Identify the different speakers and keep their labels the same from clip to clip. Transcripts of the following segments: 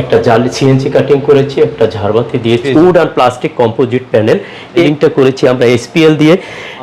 Speaker 1: একটা জালি CNC cutting করেছি একটা ঝাড়বাতি দিয়েছি উড আর প্লাস্টিক কম্পোজিট প্যানেল এলিংটা করেছি আমরা এসপিএল দিয়ে।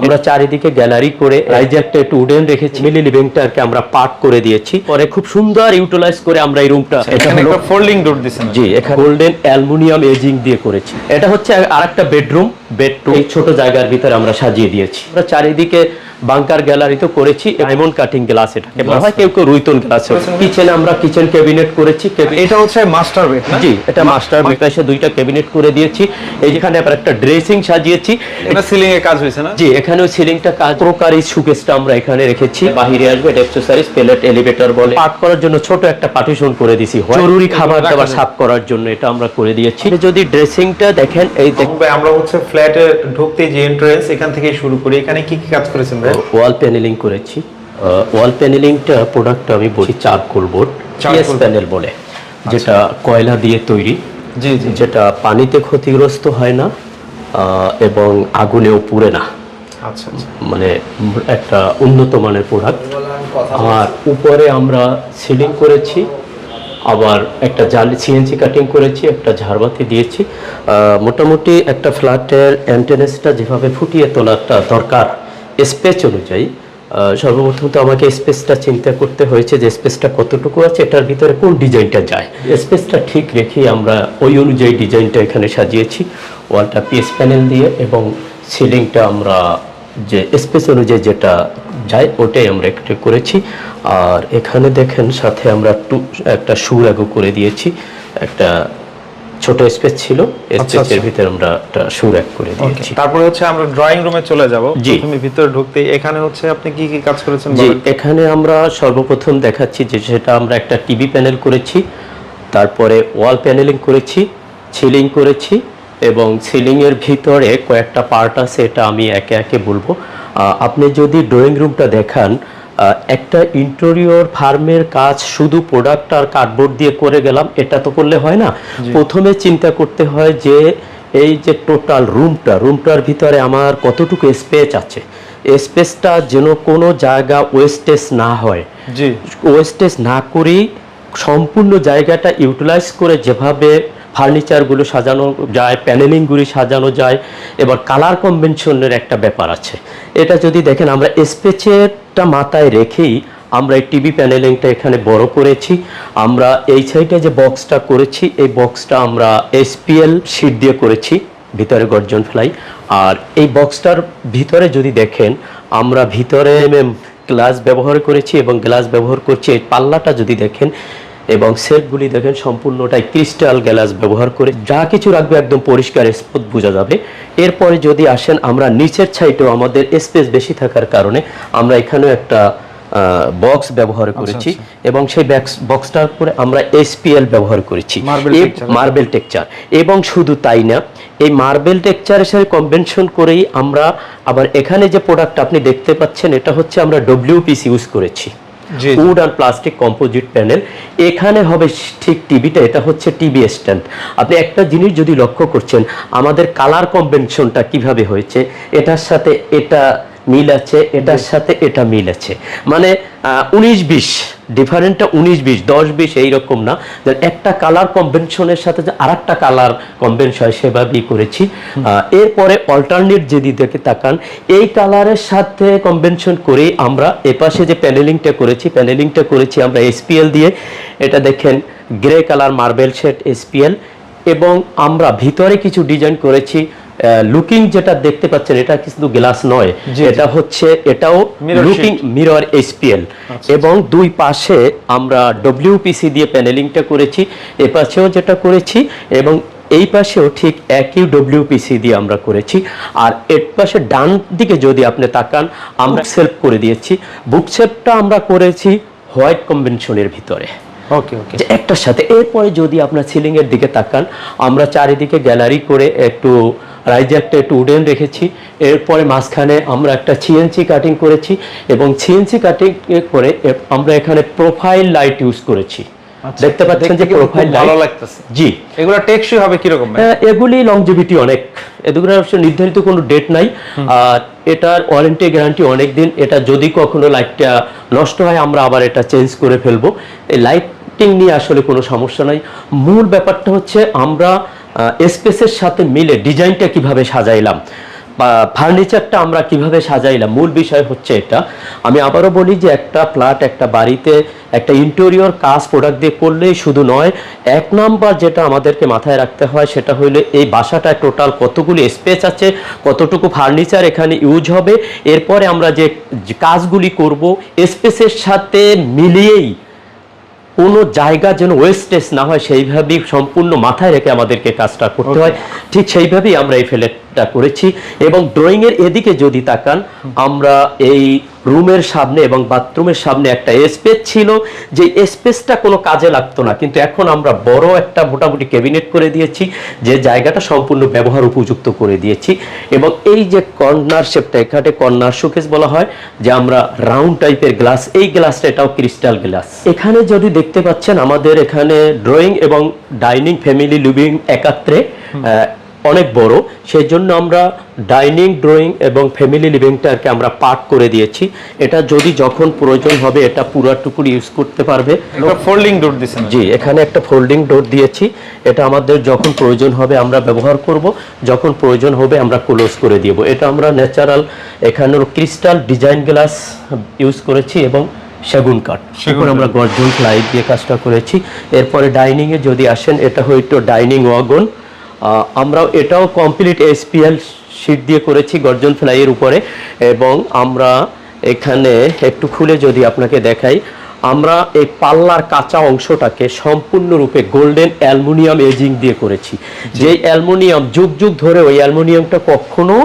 Speaker 1: আমরা চারিদিকে গ্যালারি করে রাইজারটা একটা একটু উডেন রেখেছি মিলি লিভিংটাকে আমরা পার্ক করে দিয়েছি। পরে খুব সুন্দর ইউটিলাইজ করে আমরা এই রুমটা এটা
Speaker 2: এখানে
Speaker 1: হলো
Speaker 2: ফোল্ডিং ডোর দিছেন
Speaker 1: জি এখানে গোল্ডেন অ্যালুমিনিয়াম এজিং দিয়ে করেছি। এটা হচ্ছে আরেকটা বেডরুম বেডরুম এই ছোট জায়গার ভিতরে আমরা সাজিয়ে দিয়েছি। আমরা চারিদিকে বাংকার গ্যালারি তো করেছি ডায়মন্ড কাটিং গ্লাস এটাকে বলা হয় কেউ কেউ রুইতন গ্লাস কিচেনে আমরা কিচেন ক্যাবিনেট করেছি
Speaker 2: এটা হচ্ছে মাস্টার বেড
Speaker 1: জি এটা মাস্টার বেডে দুইটা ক্যাবিনেট করে দিয়েছি। এই যেখানে আবার একটা ড্রেসিং সাজিয়েছি
Speaker 2: এটা সিলিং এ কাজ হয়েছে না?
Speaker 1: জি এখানেও সিলিংটা কাজ। প্রকারই সুকেসটা আমরা এখানে রেখেছি। বাহিরে আসবে এক্সেসরিজ প্লেট এলিভেটর বলে। পার্ট করার জন্য ছোট একটা পার্টিশন করে দিছি জরুরি খাবার দাবার সাফ করার জন্য এটা আমরা করে দিয়েছি। যদি ড্রেসিংটা দেখেন এই
Speaker 2: আমরা হচ্ছে ফ্ল্যাটে ঢুকতে যে এন্ট্রান্স এখান থেকে শুরু করি। এখানে কি কি কাজ করেছেন ভাই?
Speaker 1: ওয়াল প্যানেলিং করেছি। ওয়াল প্যানেলিংটা প্রোডাক্ট আমি বলছি charcoal board
Speaker 2: charcoal.
Speaker 1: Charcoal panel বলে যেটা কয়লা দিয়ে তৈরি
Speaker 2: জি জি।
Speaker 1: যেটা পানিতে ক্ষতিগ্রস্ত হয় না এবং আগুনেও পুড়ে না।
Speaker 2: আচ্ছা আচ্ছা।
Speaker 1: মানে একটা উন্নত মানের প্রোডাক্ট আর উপরে আমরা সিলিং করেছি আবার একটা জালি সিএনসি কাটিং করেছি, একটা ঝাড়বাতি দিয়েছি। মোটামুটি একটা ফ্ল্যাটের অ্যান্টেনেসটা যেভাবে ফুটিয়ে তোলাটা দরকার স্পেস অনুযায়ী সর্বপ্রথম তো আমাকে স্পেসটা চিন্তা করতে হয়েছে যে স্পেসটা কতটুকু আছে, এটার ভিতরে কোন ডিজাইনটা যায়। স্পেসটা ঠিক রেখে আমরা ওই অনুযায়ী ডিজাইনটা এখানে সাজিয়েছি, ওয়ালটা পিএস প্যানেল দিয়ে এবং সিলিংটা আমরা যে স্পেস অনুযায়ী যেটা যায় ওটাই আমরা একটু করেছি। আর এখানে দেখেন সাথে আমরা টু একটা শু লাগু করে দিয়েছি। একটা ছোট স্পেস ছিল স্পেসের
Speaker 2: আচ্ছা।
Speaker 1: ভিতরে আমরা একটা শু এক করে দিয়েছি।
Speaker 2: তারপরে হচ্ছে আমরা ড্রয়িং রুমে চলে যাব। প্রথমে ভিতরে ঢুকতে এখানে হচ্ছে আপনি কি কি কাজ করেছেন
Speaker 1: জি এখানে আমরা সর্বপ্রথম দেখাচ্ছি যে সেটা আমরা একটা টিভি প্যানেল করেছি তারপরে ওয়াল প্যানেলিং করেছি সিলিং করেছি এবং সিলিং এর ভিতরে কয়েকটা পার্ট আছে এটা আমি একে একে বলব। আপনি যদি ড্রয়িং রুমটা দেখান একটা ইন্টেরিয়র ফার্মের কাজ শুধু প্রোডাক্ট আর কার্ডবোর্ড দিয়ে করে গেলাম এটা তো করলে হয় না। প্রথমে চিন্তা করতে হয় যে এই যে টোটাল রুমটা রুমটার ভিতরে আমার কতটুকু স্পেস আছে? স্পেসটা যেন কোনো জায়গা ওয়েস্টেজ না হয়। ওয়েস্টেজ না করেই সম্পূর্ণ জায়গাটা ইউটিলাইজ করে যেভাবে ফার্নিচারগুলো সাজানো যায় প্যানেলিংগুলি সাজানো যায়। এবার কালার কনভেনশনের একটা ব্যাপার আছে। এটা যদি দেখেন, আমরা স্পেচেরটা মাথায় রেখেই আমরা এই টিভি প্যানেলিংটা এখানে বড় করেছি। আমরা এই সাইডে যে বক্সটা করেছি, এই বক্সটা আমরা এসপিএল শিট দিয়ে করেছি, ভিতরে গর্জন ফ্লাই। আর এই বক্সটার ভিতরে যদি দেখেন, আমরা ভিতরে গ্লাস ব্যবহার করেছি এবং গ্লাস ব্যবহার করছি। এই পাল্লাটা যদি দেখেন এবং সেলফগুলি দেখেন সম্পূর্ণটাই ক্রিস্টাল গ্লাস ব্যবহার করে যা কিছু রাখবে একদম পরিষ্কার স্পট বোঝা যাবে এরপরে যদি আসেন আমরা নিচের সাইডেও আমাদের স্পেস বেশি থাকার কারণে আমরা এখানেও একটা বক্স ব্যবহার করেছি এবং সেই বক্সটার উপরে আমরা এসপিএল ব্যবহার করেছি। মার্বেল টেকচার এবং শুধু তাই না এই মার্বেল টেক্সচারের সাথে কনভেনশন করেই আমরা আবার এখানে যে প্রোডাক্ট আপনি দেখতে পাচ্ছেন এটা হচ্ছে আমরা ডব্লিউপিসি ইউজ করেছি। উড আর প্লাস্টিক কম্পোজিট প্যানেল এখানে হবে ঠিক টিভিটা, এটা হচ্ছে টিভি স্ট্যান্ড আপনি একটা জিনিস যদি লক্ষ্য করছেন, আমাদের কালার কনভেনশনটা কীভাবে হয়েছে, এটার সাথে এটা মিল আছে এটার সাথে এটা মিল আছে। মানে উনিশ বিশ ডিফারেন্টটা উনিশ বিশ দশ বিশ এইরকম না। একটা কালার কনভেনশনের সাথে যে আর একটা কালার কনভেনশন হয় সেভাবেই করেছি এরপরে অল্টারনেট যদি দেখে তাকান এই কালারের সাথে কনভেনশন করেই আমরা এপাশে যে প্যানেলিংটা করেছি প্যানেলিংটা করেছি আমরা এসপিএল দিয়ে। এটা দেখেন grey colour marble shade SPL এবং আমরা ভিতরে কিছু ডিজাইন করেছি লুকিং যেটা দেখতে পাচ্ছেন এটা কিন্তু গ্লাস নয়। এটা হচ্ছে এটাও লুকিং মিরর এসপিএল এবং দুই পাশে আমরা ডব্লিউপিসি দিয়ে প্যানেলিংটা করেছি এ পাশেও যেটা করেছি এবং এই পাশেও ঠিক একই ডব্লিউপিসি দিয়ে আমরা করেছি। আর এর পাশে ডান দিকে যদি আপনি তাকান আমরা সেলফ করে দিয়েছি। বুক সেলফটা আমরা করেছি হোয়াইট কনভেনশনের ভিতরে।
Speaker 2: ওকে ওকে
Speaker 1: একটার সাথে এরপরে যদি আপনার সিলিং এর দিকে তাকান আমরা চারিদিকে গ্যালারি করে একটু রাইজে একটা একটু উডেন রেখেছি। এরপরে মাঝখানে আমরা একটা সিএনসি কাটিং করেছি এবং সিএনসি কাটিং করে আমরা এখানে প্রোফাইল লাইট ইউজ করেছি। দেখতে পাচ্ছেন যে প্রোফাইল
Speaker 2: ভালো
Speaker 1: লাইট
Speaker 2: লাগতেছে।
Speaker 1: জি।
Speaker 2: এগুলো টেকসই হবে কীরকম ভাই?
Speaker 1: আহ, এগুলি লংজিভিটি অনেক। এগুলোর অবশ্য নির্ধারিত কোনো ডেট নাই। আর এটার ওয়ারেন্টি গ্যারান্টি অনেক দিন। এটা যদি কখনো লাইটটা নষ্ট হয় আমরা আবার এটা চেঞ্জ করে ফেলব। এই লাইট নিয়ে আসলে কোনো সমস্যা নাই। মূল ব্যাপারটা হচ্ছে আমরা স্পেসের সাথে মিলে ডিজাইনটা কীভাবে সাজাইলাম ফার্নিচারটা আমরা কীভাবে সাজাইলাম, মূল বিষয় হচ্ছে এটা। আমি আবারও বলি যে একটা ফ্ল্যাট একটা বাড়িতে একটা ইন্টেরিয়র কাজ প্রোডাক্ট দিয়ে করলেই শুধু নয়, এক নাম্বার যেটা আমাদেরকে মাথায় রাখতে হয় সেটা হইলে এই বাসাটায় টোটাল কতগুলি স্পেস আছে, কতটুকু ফার্নিচার এখানে ইউজ হবে, এরপরে আমরা যে যে কাজগুলি করব স্পেসের সাথে মিলিয়েই কোনো জায়গা যেন ওয়েস্টেজ না হয় সেইভাবেই সম্পূর্ণ মাথায় রেখে আমাদেরকে কাজটা করতে হয়। ঠিক সেইভাবেই আমরা এই ফ্ল্যাটটা করেছি এবং ড্রয়িংয়ের এদিকে যদি তাকান আমরা এই রুমের সামনে এবং বাথরুমের সামনে একটা স্পেস ছিল যে স্পেসটা কোনো কাজে লাগতো না। কিন্তু এখন আমরা বড় একটা মোটামুটি ক্যাবিনেট করে দিয়েছি যে জায়গাটা সম্পূর্ণ ব্যবহার উপযুক্ত করে দিয়েছি এবং এই যে কর্নার শেপটা এখানে কর্নার শোকেস বলা হয় যে আমরা রাউন্ড টাইপের গ্লাস এই গ্লাসটা এটাও ক্রিস্টাল গ্লাস। এখানে যদি দেখতে পাচ্ছেন আমাদের এখানে ড্রয়িং এবং ডাইনিং ফ্যামিলি লিভিং একাত্রে অনেক বড়। সেই জন্য আমরা ডাইনিং ড্রয়িং এবং ফ্যামিলি লিভিংটাকে আমরা পার্ট করে দিয়েছি। এটা যদি যখন প্রয়োজন হবে এটা পুরাটুকুর ইউজ করতে পারবে।
Speaker 2: ফোল্ডিং ডোর দিছেন
Speaker 1: জি এখানে একটা ফোল্ডিং ডোর দিয়েছি। এটা আমাদের যখন প্রয়োজন হবে আমরা ব্যবহার করব। যখন প্রয়োজন হবে আমরা ক্লোজ করে দিব এটা আমরা ন্যাচারাল এখানের ক্রিস্টাল ডিজাইন গ্লাস ইউজ করেছি এবং সেগুন কাঠ। সেগুন আমরা গর্জন ফ্লাই দিয়ে কাজটা করেছি। এরপরে ডাইনিং এ যদি আসেন এটা হয়তো ডাইনিং ওয়াগন। আমরা এটাও কমপ্লিট এসপিএল শিট দিয়ে করেছি গর্জন ফ্লাইয়ের উপরে এবং আমরা এখানে একটু খুলে যদি আপনাকে দেখাই আমরা এই পাল্লার কাঁচা অংশটাকে সম্পূর্ণরূপে গোল্ডেন অ্যালুমিনিয়াম এজিং দিয়ে করেছি। যে অ্যালুমিনিয়াম যুগ যুগ ধরে ওই অ্যালুমিনিয়ামটা কখনো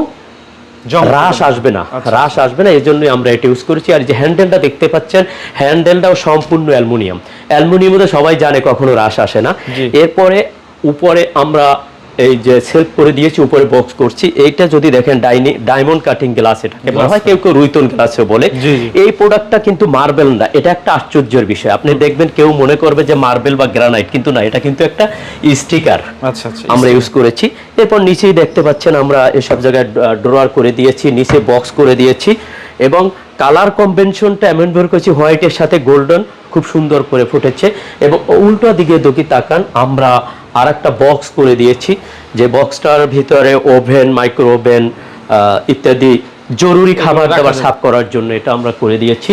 Speaker 1: হ্রাস আসবে না
Speaker 2: আচ্ছা।
Speaker 1: হ্রাস আসবে না এই জন্যই আমরা এটা ইউজ করেছি। আর যে হ্যান্ডেলটা দেখতে পাচ্ছেন হ্যান্ডেলটাও সম্পূর্ণ অ্যালুমিনিয়াম অ্যালুমিনিয়াম তো সবাই জানে কখনো হ্রাস আসে না। এরপরে উপরে আমরা এই যে সেলফ করে দিয়েছি উপরে বক্স করছি এইটা যদি দেখেন ডাইনি ডায়মন্ড কাটিং গ্লাস এটাকে বলা হয় কেউ কেউ রুইতন গ্লাসও বলে। এই প্রোডাক্টটা কিন্তু মার্বেল না এটা একটা আশ্চর্যের বিষয়। আপনি দেখবেন কেউ মনে করবে যে মার্বেল বা গ্রানাইট কিন্তু না এটা কিন্তু একটা স্টিকার
Speaker 2: আচ্ছা আচ্ছা
Speaker 1: আমরা ইউজ করেছি। এরপর নিচেই দেখতে পাচ্ছেন আমরা এসব জায়গায় ড্রয়ার করে দিয়েছি নিচে বক্স করে দিয়েছি। এবং কালার কম্বিনেশনটা এমন বের করেছি হোয়াইটের সাথে গোল্ডেন খুব সুন্দর করে ফুটেছে। এবং উল্টো দিকে দকি তাকান আমরা আর একটা বক্স করে দিয়েছি। যে বক্সটার ভিতরে ওভেন মাইক্রো ওভেন ইত্যাদি জরুরি খাবার দাবার সাফ করার জন্য এটা আমরা করে দিয়েছি।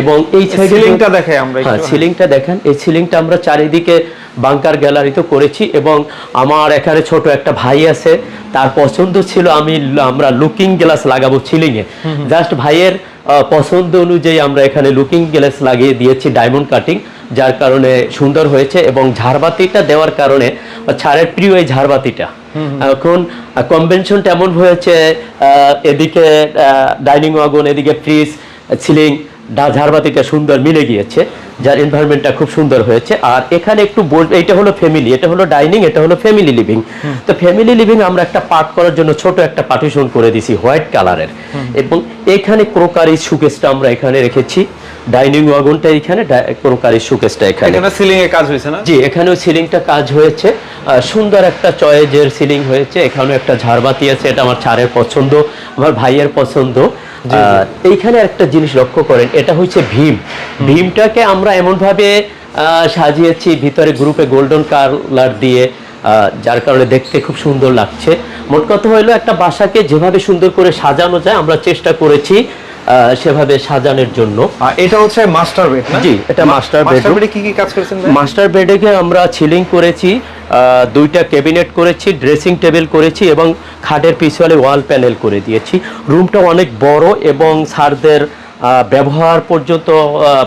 Speaker 1: এবং এই
Speaker 2: সিলিংটা দেখাই আমরা
Speaker 1: হ্যাঁ সিলিংটা দেখেন। এই সিলিংটা আমরা চারিদিকে বাংকার গ্যালারিতে করেছি এবং আমার এখানে ছোট একটা ভাই আছে। তার পছন্দ ছিল আমি আমরা লুকিং গ্লাস লাগাবো সিলিংয়ে জাস্ট ভাইয়ের পছন্দ অনুযায়ী আমরা এখানে লুকিং গ্লাস লাগিয়ে দিয়েছি ডায়মন্ড কাটিং যার কারণে সুন্দর হয়েছে এবং ঝাড়বাতিটা দেওয়ার কারণে ছাড়ের প্রিয় এই ঝাড়বাতিটা। এখন কনভেনশনটা এমন হয়েছে এদিকে ডাইনিং ওয়াগন এদিকে ফ্রিজ সিলিং ঝাড়বাতিটা সুন্দর মিলে গিয়েছে যার এনভায়রনমেন্টটা খুব সুন্দর হয়েছে। আর এখানে একটু এটা হলো ফ্যামিলি এটা হলো ডাইনিং এটা হলো ফ্যামিলি লিভিং তো ফ্যামিলি লিভিং আমরা একটা পার্ট করার জন্য ছোট একটা পার্টিশন করে দিছি হোয়াইট কালারের এবং এখানে ক্রোকারি সুকেসটা আমরা এখানে রেখেছি। ডাইনিং ওয়াগনটা এখানে ক্রোকারি সুকেসটা এখানে।
Speaker 2: এখানে সিলিং এ কাজ হয়েছে না?
Speaker 1: জি এখানেও সিলিংটা কাজ হয়েছে। সুন্দর একটা চয়েজের সিলিং হয়েছে। এখানেও একটা ঝাড়বাতি আছে এটা আমার ছাড়ের পছন্দ আমার ভাইয়ের পছন্দ। এইখানে একটা জিনিস লক্ষ্য করেন এটা হচ্ছে ভীম। ভীমটাকে আমরা এমন ভাবে আহ, সাজিয়েছি ভিতরে গ্রুপে গোল্ডেন কালার দিয়ে যার কারণে দেখতে খুব সুন্দর লাগছে। মোট কথা হলো একটা বাসাকে যেভাবে সুন্দর করে সাজানো যায় আমরা চেষ্টা করেছি। সেভাবে সাজানোর জন্য
Speaker 2: এটা হচ্ছে মাস্টার বেড
Speaker 1: জি, এটা
Speaker 2: মাস্টার। বেডে কি কি কাজ করেছেন ভাই?
Speaker 1: মাস্টার বেডে আমরা সিলিং করেছি আহ, দুইটা ক্যাবিনেট করেছি ড্রেসিং টেবিল করেছি এবং খাটের পিছনে ওয়াল প্যানেল করে দিয়েছি রুমটা অনেক বড় এবং স্যারদের আহ, ব্যবহার পর্যন্ত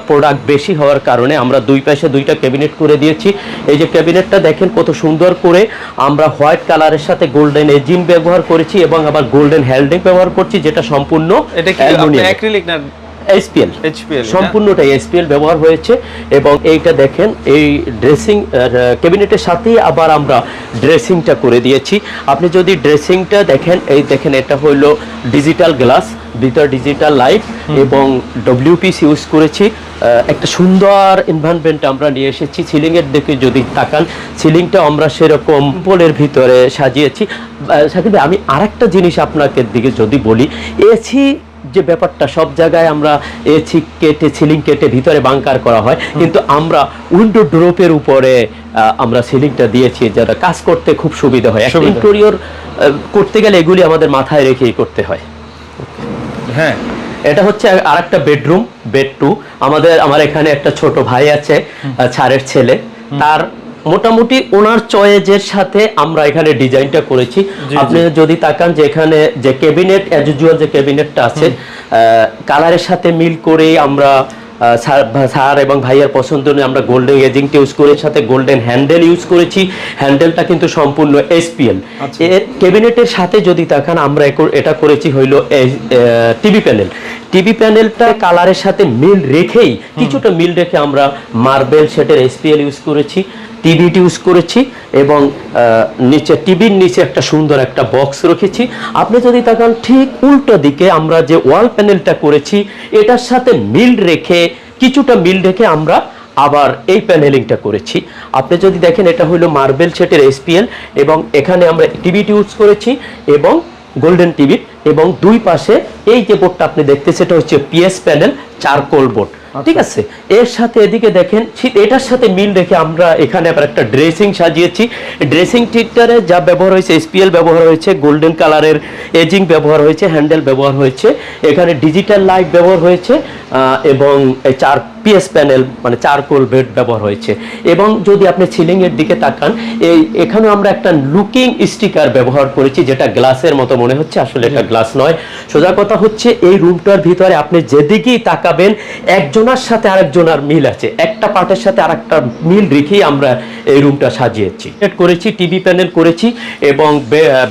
Speaker 1: প্রোডাক্ট বেশি হওয়ার কারণে আমরা দুই পাশে দুইটা ক্যাবিনেট করে দিয়েছি। এই যে ক্যাবিনেটটা দেখেন কত সুন্দর করে আমরা হোয়াইট কালারের সাথে গোল্ডেন এজিম ব্যবহার করেছি এবং আবার গোল্ডেন হ্যান্ডেক ব্যবহার করছি যেটা সম্পূর্ণ
Speaker 2: অ্যাক্রিলিক না HPL, এটা?
Speaker 1: সম্পূর্ণটাই এসপিএল ব্যবহার হয়েছে এবং এইটা দেখেন এই ড্রেসিং ক্যাবিনেটের সাথেই আবার আমরা ড্রেসিংটা করে দিয়েছি। আপনি যদি ড্রেসিংটা দেখেন এই দেখেন এটা হলো ডিজিটাল গ্লাস ভিতর ডিজিটাল লাইট এবং ডব্লিউপিস ইউজ করেছি। একটা সুন্দর এনভায়রনমেন্ট আমরা নিয়ে এসেছি। সিলিং এর দিকে যদি তাকান সিলিংটা আমরা সেরকম পোলের ভিতরে সাজিয়েছি। সাকিব আমি আরেকটা জিনিস আপনাকে দিকে যদি বলি এসি যে ব্যাপারটা সব জায়গায় আমরা এ ছিক কেটে সিলিং কেটে ভিতরে বাংকার করা হয়। কিন্তু আমরা উইন্ডো ড্রপের উপরে আমরা সিলিংটা দিয়েছি যেটা কাজ করতে খুব সুবিধা হয়। একটা। ইন্টেরিয়র করতে গেলে এগুলি আমাদের মাথায় রেখেই করতে হয়।
Speaker 2: হ্যাঁ।
Speaker 1: এটা হচ্ছে আরেকটা বেডরুম বেড টু আমাদের আমার এখানে একটা ছোট ভাই আছে ছাড়ের ছেলে। তার মোটামুটি ওনার চয়েজের সাথে আমরা এখানে ডিজাইনটা করেছি। আপনি যদি তাকান যে এখানে যে ক্যাবিনেট অ্যাজ ইউজুয়াল যে ক্যাবিনেটটা আছে কালারের সাথে মিল করে আমরা স্যার এবং ভাইয়ার পছন্দ নিয়ে আমরা গোল্ডেন এজিংটা ইউজ করে সাথে গোল্ডেন হ্যান্ডেল ইউজ করেছি। হ্যান্ডেলটা কিন্তু সম্পূর্ণ এসপিএল
Speaker 2: আচ্ছা।
Speaker 1: এর ক্যাবিনেটের সাথে যদি তাকান আমরা এটা করেছি হইল টিভি প্যানেল টিভি প্যানেলটা কালারের সাথে মিল রেখেই কিছুটা মিল রেখে আমরা মার্বেল সেটের এসপিএল ইউজ করেছি। টিভিটি ইউজ করেছি এবং নিচে, টিভির নিচে একটা সুন্দর একটা বক্স রেখেছি। আপনি যদি তাকান ঠিক উল্টো দিকে আমরা যে ওয়াল প্যানেলটা করেছি, এটার সাথে মিল রেখে, কিছুটা মিল রেখে আমরা আবার এই প্যানেলিংটা করেছি। আপনি যদি দেখেন, এটা হলো মার্বেল সেটের এসপিএল এবং এখানে আমরা টিভিটি ইউজ করেছি এবং গোল্ডেন টিভি এবং দুই পাশে এই যে বোর্ডটা আপনি দেখতেছেন সেটা হচ্ছে পিএস প্যানেল চারকোল বোর্ড ঠিক আছে? এর সাথে এদিকে দেখেন, ঠিক এটার সাথে মিল রেখে আমরা এখানে আবার একটা ড্রেসিং সাজিয়েছি। ড্রেসিং টিটারে যা ব্যবহার হয়েছে এসপিএল ব্যবহার হয়েছে, গোল্ডেন কালারের এজিং ব্যবহার হয়েছে, হ্যান্ডেল ব্যবহার হয়েছে, এখানে ডিজিটাল লাইট ব্যবহার হয়েছে এবং চার পিএস প্যানেল মানে চারকোল বেড ব্যবহার হয়েছে। এবং যদি আপনি সিলিং এর দিকে তাকান, এই এখানে আমরা একটা লুকিং স্টিকার ব্যবহার করেছি, যেটা গ্লাসের মতো মনে হচ্ছে, আসলে এটা গ্লাস নয়। সোজা কথা হচ্ছে, এই রুমটার ভিতরে আপনি যেদিকেই তাকাবেন, একজনের সাথে আরেকজনের মিল আছে। একটা পার্টের সাথে আর একটা মিল রেখেই আমরা এই রুমটা সাজিয়েছি। সেট করেছি, টিভি প্যানেল করেছি, এবং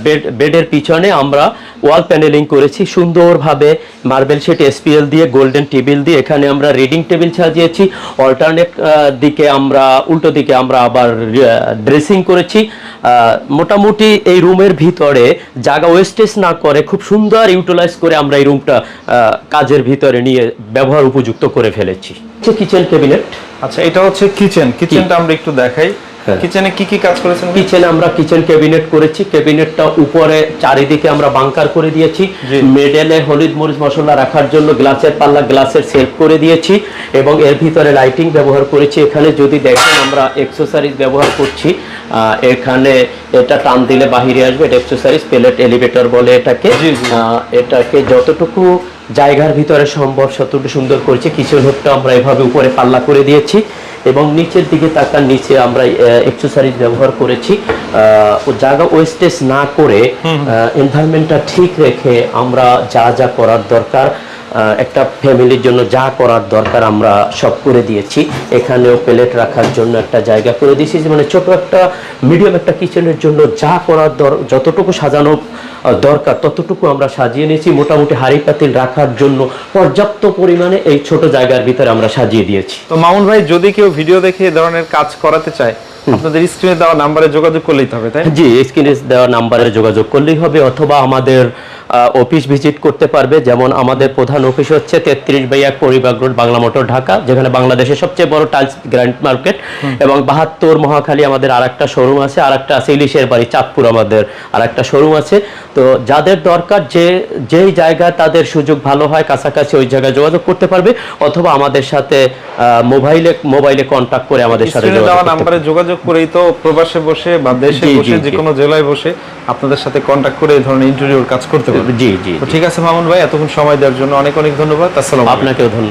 Speaker 1: বেড, বেডের পিছনে আমরা ওয়াল প্যানেলিং করেছি। সুন্দরভাবে মার্বেল শেট এসপিএল দিয়ে, গোল্ডেন টেবিল দিয়ে, এখানে আমরা রিডিং টেবিল সাজিয়েছি। অল্টারনেট দিকে আমরা উল্টো দিকে আমরা আবার ড্রেসিং করেছি। মোটামুটি এই রুমের ভিতরে জায়গা ওয়েস্টেজ না করে খুব সুন্দর ইউটিলাইজ করে আমরা এই রুমটা কাজের ভিতরে নিয়ে ব্যবহার উপযুক্ত করে ফেলেছি। কিচেন ক্যাবিনেট
Speaker 2: আচ্ছা এটা হচ্ছে কিচেন কিচেনটা আমরা একটু দেখাই। কিচেনে কি কি কাজ করেছেন?
Speaker 1: কিচেনে আমরা কিচেন ক্যাবিনেট করেছি। ক্যাবিনেটটা উপরে চারিদিকে আমরা বাংকার করে দিয়েছি। মেডেলে হলুদ মরিচ মশলা রাখার জন্য গ্লাসের পাল্লা গ্লাসের সেলফ করে দিয়েছি এবং এর ভিতরে লাইটিং ব্যবহার করেছি। এখানে যদি দেখেন আমরা এক্সেসরিজ ব্যবহার করছি। এখানে এটা টান দিলে বাহিরে আসবে। এটা এক্সেসরিজ প্লেট এলিভেটর বলে এটাকে। এটাকে যতটুকু জায়গার ভিতরে সম্ভব ততটুকু সুন্দর করেছি কিচেন হোকটা আমরা এভাবে উপরে পাল্লা করে দিয়েছি এবং নিচের দিকে তাকার নিচে আমরা এক্সেসরিজ ব্যবহার করেছি। জায়গা ওয়েস্টেজ না করে এনভায়রনমেন্টটা ঠিক রেখে আমরা যা যা করার দরকার একটা ফ্যামিলির জন্য যা করার দরকার আমরা সব করে দিয়েছি। এখানেও প্লেট রাখার জন্য একটা জায়গা করে দিয়েছি। মানে ছোট একটা মিডিয়াম একটা কিচেনের জন্য যা করার দর- যতটুকু সাজানো দরকার ততটুকু আমরা সাজিয়ে নিয়েছি। মোটামুটি হাড়ি পাতিল রাখার জন্য পর্যাপ্ত পরিমাণে এই ছোট জায়গার ভিতরে আমরা সাজিয়ে দিয়েছি।
Speaker 2: তো মামুন ভাই যদি কেউ ভিডিও দেখে এ ধরনের কাজ করাতে চায় আপনাদের স্ক্রিনে দেওয়া নাম্বারে যোগাযোগ করলেই হবে তাই
Speaker 1: জি স্ক্রিনে দেওয়া নাম্বারে যোগাযোগ করলেই হবে অথবা আমাদের অফিস ভিজিট করতে পারবে। যেমন আমাদের প্রধান অফিস হচ্ছে তেত্রিশ রোড বাংলা মোটর ঢাকা যেখানে বাংলাদেশের সবচেয়ে বড় টাইলস গ্র্যান্ড মার্কেট এবং বাহাত্তর মহাখালী আমাদের আর একটা শোরুম আছে আর একটা আছে ইলিশের বাড়ি চাঁদপুর আমাদের আর একটা শোরুম আছে। তো যাদের দরকার যে যেই জায়গায় তাদের সুযোগ ভালো হয় কাছাকাছি ওই জায়গায় যোগাযোগ করতে পারবে অথবা আমাদের সাথে মোবাইলে মোবাইলে কন্ট্যাক্ট করে আমাদের সাথে
Speaker 2: নাম্বারে যোগাযোগ করেই তো প্রবাসে বসে বা দেশে বসে যে কোনো জেলায় বসে আপনাদের সাথে কন্ট্যাক্ট করে এই ধরনের ইন্টারভিউর কাজ করতে পারবে।
Speaker 1: জি জি
Speaker 2: ঠিক আছে মামুন ভাই এতক্ষণ সময় দেওয়ার জন্য অনেক অনেক ধন্যবাদ। আসসালাম
Speaker 1: আপনাকেও ধন্যবাদ।